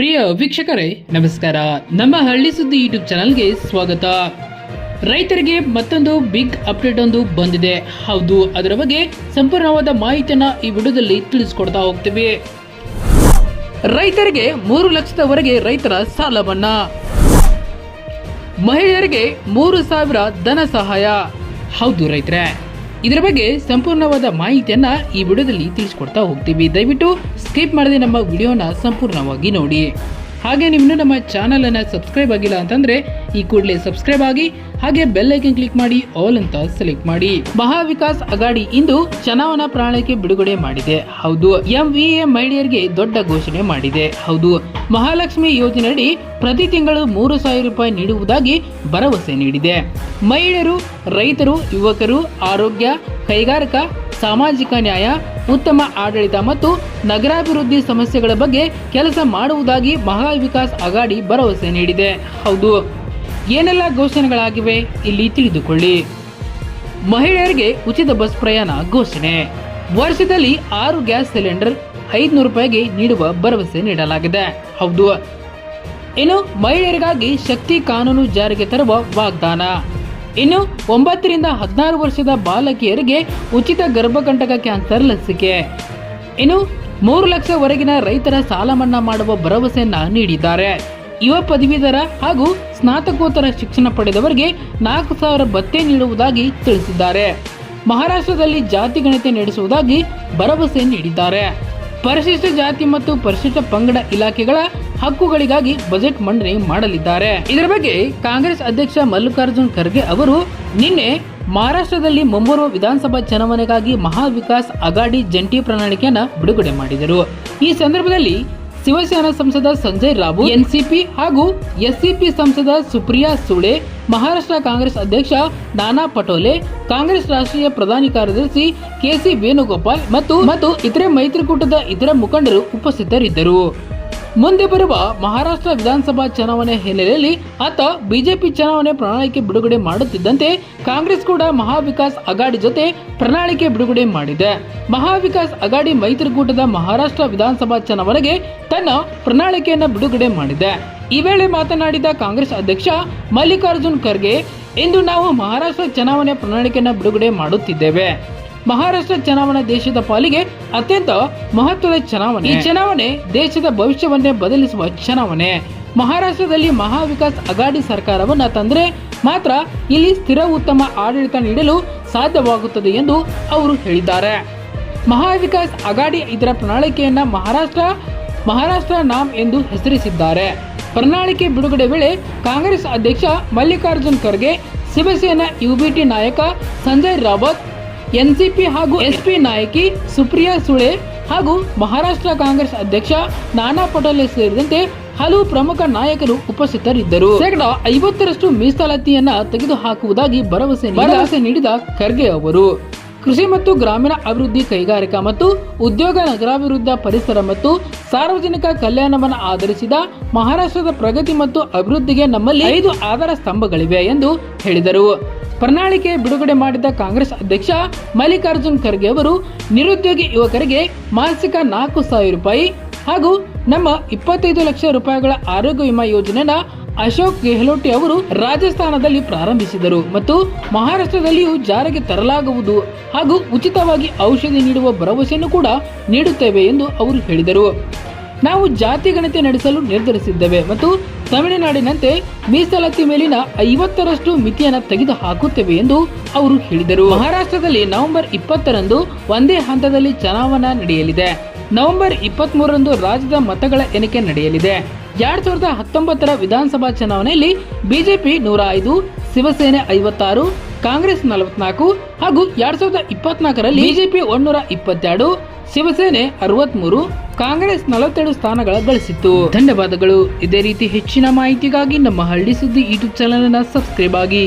ಪ್ರಿಯ ವೀಕ್ಷಕರೇ, ನಮಸ್ಕಾರ. ನಮ್ಮ ಹಳ್ಳಿ ಸುದ್ದಿ ಯೂಟ್ಯೂಬ್ ಚಾನಲ್ಗೆ ಸ್ವಾಗತ. ರೈತರಿಗೆ ಮತ್ತೊಂದು ಬಿಗ್ ಅಪ್ಡೇಟ್ ಒಂದು ಬಂದಿದೆ. ಹೌದು, ಅದರ ಬಗ್ಗೆ ಸಂಪೂರ್ಣವಾದ ಮಾಹಿತಿಯನ್ನ ಈ ವಿಡಿಯೋದಲ್ಲಿ ತಿಳಿಸ್ಕೊಡ್ತಾ ಹೋಗ್ತೀವಿ. ರೈತರಿಗೆ ಮೂರು ಲಕ್ಷದವರೆಗೆ ರೈತರ ಸಾಲ ಮನ್ನಾ ಮಹಿಳೆಯರಿಗೆ ಮೂರು ಸಾವಿರ ಧನ ಸಹಾಯ. ಹೌದು ರೈತರೇ. ಇದರ ಬಗ್ಗೆ ಸಂಪೂರ್ಣವಾದ ಮಾಹಿತಿಯನ್ನ ಈ ವಿಡಿಯೋದಲ್ಲಿ ತಿಳಿಸ್ಕೊಡ್ತಾ ಹೋಗ್ತೀವಿ. ದಯವಿಟ್ಟು ಸ್ಕಿಪ್ ಮಾಡದೆ ನಮ್ಮ ವಿಡಿಯೋನ ಸಂಪೂರ್ಣವಾಗಿ ನೋಡಿ. ಹಾಗೆ ನಿಮ್ಮನ್ನು ನಮ್ಮ ಚಾನಲನ್ನು ಸಬ್ಸ್ಕ್ರೈಬ್ ಆಗಿಲ್ಲ ಅಂತಂದರೆ ಈ ಕೂಡಲೇ ಸಬ್ಸ್ಕ್ರೈಬ್ ಆಗಿ, ಹಾಗೆ ಬೆಲ್ ಐಕನ್ ಕ್ಲಿಕ್ ಮಾಡಿ ಆಲ್ ಅಂತ ಸೆಲೆಕ್ಟ್ ಮಾಡಿ. ಮಹಾವಿಕಾಸ್ ಅಗಾಡಿ ಇಂದು ಚುನಾವಣಾ ಪ್ರಣಾಳಿಕೆ ಬಿಡುಗಡೆ ಮಾಡಿದೆ. ಹೌದು ಎಂವಿಎ ಮಹಿಳೆಯರಿಗೆ ದೊಡ್ಡ ಘೋಷಣೆ ಮಾಡಿದೆ. ಹೌದು, ಮಹಾಲಕ್ಷ್ಮಿ ಯೋಜನೆಯಡಿ ಪ್ರತಿ ತಿಂಗಳು ಮೂರು ಸಾವಿರ ರೂಪಾಯಿ ನೀಡುವುದಾಗಿ ಭರವಸೆ ನೀಡಿದೆ. ಮಹಿಳೆಯರು, ರೈತರು, ಯುವಕರು, ಆರೋಗ್ಯ, ಕೈಗಾರಿಕಾ ಸಾಮಾಜಿಕ ನ್ಯಾಯ, ಉತ್ತಮ ಆಡಳಿತ ಮತ್ತು ನಗರಾಭಿವೃದ್ಧಿ ಸಮಸ್ಯೆಗಳ ಬಗ್ಗೆ ಕೆಲಸ ಮಾಡುವುದಾಗಿ ಮಹಾವಿಕಾಸ್ ಅಗಾಡಿ ಭರವಸೆ ನೀಡಿದೆ. ಹೌದು. ಏನೆಲ್ಲ ಘೋಷಣೆಗಳಾಗಿವೆ ಇಲ್ಲಿ ತಿಳಿದುಕೊಳ್ಳಿ. ಮಹಿಳೆಯರಿಗೆ ಉಚಿತ ಬಸ್ ಪ್ರಯಾಣ ಘೋಷಣೆ. ವರ್ಷದಲ್ಲಿ ಆರು ಗ್ಯಾಸ್ ಸಿಲಿಂಡರ್ ಐದುನೂರು ರೂಪಾಯಿಗೆ ನೀಡುವ ಭರವಸೆ ನೀಡಲಾಗಿದೆ. ಹೌದು. ಇನ್ನು ಮಹಿಳೆಯರಿಗಾಗಿ ಶಕ್ತಿ ಕಾನೂನು ಜಾರಿಗೆ ತರುವ ವಾಗ್ದಾನ. ಇನ್ನು ಒಂಬತ್ತರಿಂದ ಹದಿನಾರು ವರ್ಷದ ಬಾಲಕಿಯರಿಗೆ ಉಚಿತ ಗರ್ಭಕಂಟಕ ಕ್ಯಾನ್ಸರ್ ಲಸಿಕೆ. ಇನ್ನು ಮೂರು ಲಕ್ಷವರೆಗಿನ ರೈತರ ಸಾಲ ಮನ್ನಾ ಮಾಡುವ ಭರವಸೆಯನ್ನ ನೀಡಿದ್ದಾರೆ. ಯುವ ಪದವೀಧರ ಹಾಗೂ ಸ್ನಾತಕೋತ್ತರ ಶಿಕ್ಷಣ ಪಡೆದವರಿಗೆ ನಾಲ್ಕು ಸಾವಿರ ಭತ್ಯೆ ನೀಡುವುದಾಗಿ ತಿಳಿಸಿದ್ದಾರೆ. ಮಹಾರಾಷ್ಟ್ರದಲ್ಲಿ ಜಾತಿ ಗಣತಿ ನಡೆಸುವುದಾಗಿ ಭರವಸೆ ನೀಡಿದ್ದಾರೆ. ಪರಿಶಿಷ್ಟ ಜಾತಿ ಮತ್ತು ಪರಿಶಿಷ್ಟ ಪಂಗಡ ಇಲಾಖೆಗಳ ಹಕ್ಕುಗಳಿಗಾಗಿ ಬಜೆಟ್ ಮಂಡನೆ ಮಾಡಲಿದ್ದಾರೆ. ಇದರ ಬಗ್ಗೆ ಕಾಂಗ್ರೆಸ್ ಅಧ್ಯಕ್ಷ ಮಲ್ಲಿಕಾರ್ಜುನ್ ಖರ್ಗೆ ಅವರು ನಿನ್ನೆ ಮಹಾರಾಷ್ಟ್ರದಲ್ಲಿ ಮುಂಬರುವ ವಿಧಾನಸಭಾ ಚುನಾವಣೆಗಾಗಿ ಮಹಾ ವಿಕಾಸ್ ಅಗಾಡಿ ಜಂಟಿ ಪ್ರಣಾಳಿಕೆಯನ್ನು ಬಿಡುಗಡೆ ಮಾಡಿದರು. ಈ ಸಂದರ್ಭದಲ್ಲಿ ಶಿವಸೇನಾ ಸಂಸದ ಸಂಜಯ್ ರಾವು ಎನ್ಸಿಪಿ ಹಾಗೂ ಎಸ್ಸಿಪಿ ಸಂಸದ ಸುಪ್ರಿಯಾ ಸುಳೆ, ಮಹಾರಾಷ್ಟ್ರ ಕಾಂಗ್ರೆಸ್ ಅಧ್ಯಕ್ಷ ನಾನಾ ಪಟೋಲೆ, ಕಾಂಗ್ರೆಸ್ ರಾಷ್ಟ್ರೀಯ ಪ್ರಧಾನಿ ಕಾರ್ಯದರ್ಶಿ ಕೆಸಿ ವೇಣುಗೋಪಾಲ್ ಮತ್ತು ಮತ್ತು ಇತರೆ ಮೈತ್ರಿಕೂಟದ ಇತರ ಮುಖಂಡರು ಉಪಸ್ಥಿತರಿದ್ದರು. ಮುಂದೆ ಬರುವ ಮಹಾರಾಷ್ಟ್ರ ವಿಧಾನಸಭಾ ಚುನಾವಣೆ ಹಿನ್ನೆಲೆಯಲ್ಲಿ ಆತ ಬಿಜೆಪಿ ಚುನಾವಣೆ ಪ್ರಣಾಳಿಕೆ ಬಿಡುಗಡೆ ಮಾಡುತ್ತಿದ್ದಂತೆ ಕಾಂಗ್ರೆಸ್ ಕೂಡ ಮಹಾವಿಕಾಸ್ ಅಗಾಡಿ ಜೊತೆ ಪ್ರಣಾಳಿಕೆ ಬಿಡುಗಡೆ ಮಾಡಿದೆ. ಮಹಾವಿಕಾಸ್ ಅಗಾಡಿ ಮೈತ್ರಿಕೂಟದ ಮಹಾರಾಷ್ಟ್ರ ವಿಧಾನಸಭಾ ಚುನಾವಣೆಗೆ ತನ್ನ ಪ್ರಣಾಳಿಕೆಯನ್ನು ಬಿಡುಗಡೆ ಮಾಡಿದೆ. ಈ ವೇಳೆ ಮಾತನಾಡಿದ ಕಾಂಗ್ರೆಸ್ ಅಧ್ಯಕ್ಷ ಮಲ್ಲಿಕಾರ್ಜುನ್ ಖರ್ಗೆ, ಇಂದು ನಾವು ಮಹಾರಾಷ್ಟ್ರ ಚುನಾವಣೆ ಪ್ರಣಾಳಿಕೆಯನ್ನು ಬಿಡುಗಡೆ ಮಾಡುತ್ತಿದ್ದೇವೆ. ಮಹಾರಾಷ್ಟ್ರ ಚುನಾವಣೆ ದೇಶದ ಪಾಲಿಗೆ ಅತ್ಯಂತ ಮಹತ್ವದ ಚುನಾವಣೆ. ಈ ಚುನಾವಣೆ ದೇಶದ ಭವಿಷ್ಯವನ್ನೇ ಬದಲಿಸುವ ಚುನಾವಣೆ. ಮಹಾರಾಷ್ಟ್ರದಲ್ಲಿ ಮಹಾವಿಕಾಸ್ ಅಗಾಡಿ ಸರ್ಕಾರವನ್ನ ತಂದ್ರೆ ಮಾತ್ರ ಇಲ್ಲಿ ಸ್ಥಿರ ಉತ್ತಮ ಆಡಳಿತ ನೀಡಲು ಸಾಧ್ಯವಾಗುತ್ತದೆ ಎಂದು ಅವರು ಹೇಳಿದ್ದಾರೆ. ಮಹಾವಿಕಾಸ್ ಅಗಾಡಿ ಇದರ ಪ್ರಣಾಳಿಕೆಯನ್ನ ಮಹಾರಾಷ್ಟ್ರ ಮಹಾರಾಷ್ಟ್ರ ನಾಮ್ ಎಂದು ಹೆಸರಿಸಿದ್ದಾರೆ. ಪ್ರಣಾಳಿಕೆ ಬಿಡುಗಡೆ ವೇಳೆ ಕಾಂಗ್ರೆಸ್ ಅಧ್ಯಕ್ಷ ಮಲ್ಲಿಕಾರ್ಜುನ್ ಖರ್ಗೆ, ಶಿವಸೇನಾ ಯುಬಿಟಿ ನಾಯಕ ಸಂಜಯ್ ರಾವತ್ ಎನ್ಸಿಪಿ ಹಾಗೂ ಎಸ್ಪಿ ನಾಯಕಿ ಸುಪ್ರಿಯಾ ಸುಳೆ ಹಾಗೂ ಮಹಾರಾಷ್ಟ್ರ ಕಾಂಗ್ರೆಸ್ ಅಧ್ಯಕ್ಷ ನಾನಾ ಪಟೋಲೆ ಸೇರಿದಂತೆ ಹಲವು ಪ್ರಮುಖ ನಾಯಕರು ಉಪಸ್ಥಿತರಿದ್ದರು. ಶೇಕಡ ಐವತ್ತರಷ್ಟು ಮೀಸಲಾತಿಯನ್ನ ತೆಗೆದುಹಾಕುವುದಾಗಿ ಭರವಸೆ ಭರವಸೆ ನೀಡಿದ ಖರ್ಗೆ ಅವರು, ಕೃಷಿ ಮತ್ತು ಗ್ರಾಮೀಣ ಅಭಿವೃದ್ಧಿ ಕೈಗಾರಿಕಾ ಮತ್ತು ಉದ್ಯೋಗ ನಗರಾಭಿವೃದ್ಧಿ ಪರಿಸರ ಮತ್ತು ಸಾರ್ವಜನಿಕ ಕಲ್ಯಾಣವನ್ನು ಆಧರಿಸಿದ ಮಹಾರಾಷ್ಟ್ರದ ಪ್ರಗತಿ ಮತ್ತು ಅಭಿವೃದ್ಧಿಗೆ ನಮ್ಮಲ್ಲಿ ಐದು ಆಧಾರ ಸ್ತಂಭಗಳಿವೆ ಎಂದು ಹೇಳಿದರು. ಪ್ರಣಾಳಿಕೆ ಬಿಡುಗಡೆ ಮಾಡಿದ ಕಾಂಗ್ರೆಸ್ ಅಧ್ಯಕ್ಷ ಮಲ್ಲಿಕಾರ್ಜುನ್ ಖರ್ಗೆ ಅವರು ನಿರುದ್ಯೋಗಿ ಯುವಕರಿಗೆ ಮಾಸಿಕ ನಾಲ್ಕು ಸಾವಿರ ರೂಪಾಯಿ ಹಾಗೂ ನಮ್ಮ ಇಪ್ಪತ್ತೈದು ಲಕ್ಷ ರೂಪಾಯಿಗಳ ಆರೋಗ್ಯ ವಿಮಾ ಯೋಜನೆನ ಅಶೋಕ್ ಗೆಹ್ಲೋಟಿ ಅವರು ರಾಜಸ್ಥಾನದಲ್ಲಿ ಪ್ರಾರಂಭಿಸಿದರು ಮತ್ತು ಮಹಾರಾಷ್ಟ್ರದಲ್ಲಿಯೂ ಜಾರಿಗೆ ತರಲಾಗುವುದು ಹಾಗೂ ಉಚಿತವಾಗಿ ಔಷಧಿ ನೀಡುವ ಭರವಸೆಯನ್ನು ಕೂಡ ನೀಡುತ್ತೇವೆ ಎಂದು ಅವರು ಹೇಳಿದರು. ನಾವು ಜಾತಿ ಗಣತಿ ನಡೆಸಲು ನಿರ್ಧರಿಸಿದ್ದೇವೆ ಮತ್ತು ತಮಿಳುನಾಡಿನಂತೆ ಮೀಸಲಾತಿ ಮೇಲಿನ ಐವತ್ತರಷ್ಟು ಮಿತಿಯನ್ನು ತೆಗೆದು ಹಾಕುತ್ತೇವೆ ಎಂದು ಅವರು ಹೇಳಿದರು. ಮಹಾರಾಷ್ಟ್ರದಲ್ಲಿ ನವೆಂಬರ್ ಇಪ್ಪತ್ತರಂದು ಒಂದೇ ಹಂತದಲ್ಲಿ ಚುನಾವಣಾ ನಡೆಯಲಿದೆ. ನವೆಂಬರ್ ಇಪ್ಪತ್ತ್ ಮೂರರಂದು ರಾಜ್ಯದ ಮತಗಳ ಎಣಿಕೆ ನಡೆಯಲಿದೆ. ಎರಡ್ ಸಾವಿರದ ಹತ್ತೊಂಬತ್ತರ ವಿಧಾನಸಭಾ ಚುನಾವಣೆಯಲ್ಲಿ ಬಿಜೆಪಿ ನೂರ ಐದು, ಶಿವಸೇನೆ ಐವತ್ತಾರು, ಕಾಂಗ್ರೆಸ್ ನಲವತ್ನಾಲ್ಕು ಹಾಗೂ ಎರಡ್ ಸಾವಿರದ ಇಪ್ಪತ್ನಾಲ್ಕರಲ್ಲಿ ಬಿಜೆಪಿ ಒಂದೂರ ಇಪ್ಪತ್ತೆರಡು ಶಿವಸೇನೆ ಅರವತ್ಮೂರು, ಕಾಂಗ್ರೆಸ್ ನಲವತ್ತೆರಡು ಸ್ಥಾನಗಳ ಗಳಿಸಿತ್ತು. ಧನ್ಯವಾದಗಳು. ಇದೇ ರೀತಿ ಹೆಚ್ಚಿನ ಮಾಹಿತಿಗಾಗಿ ನಮ್ಮ ಹಳ್ಳಿ ಸುದ್ದಿ ಯೂಟ್ಯೂಬ್ ಚಾನಲ್ ಅನ್ನ ಸಬ್ಸ್ಕ್ರೈಬ್ ಆಗಿ.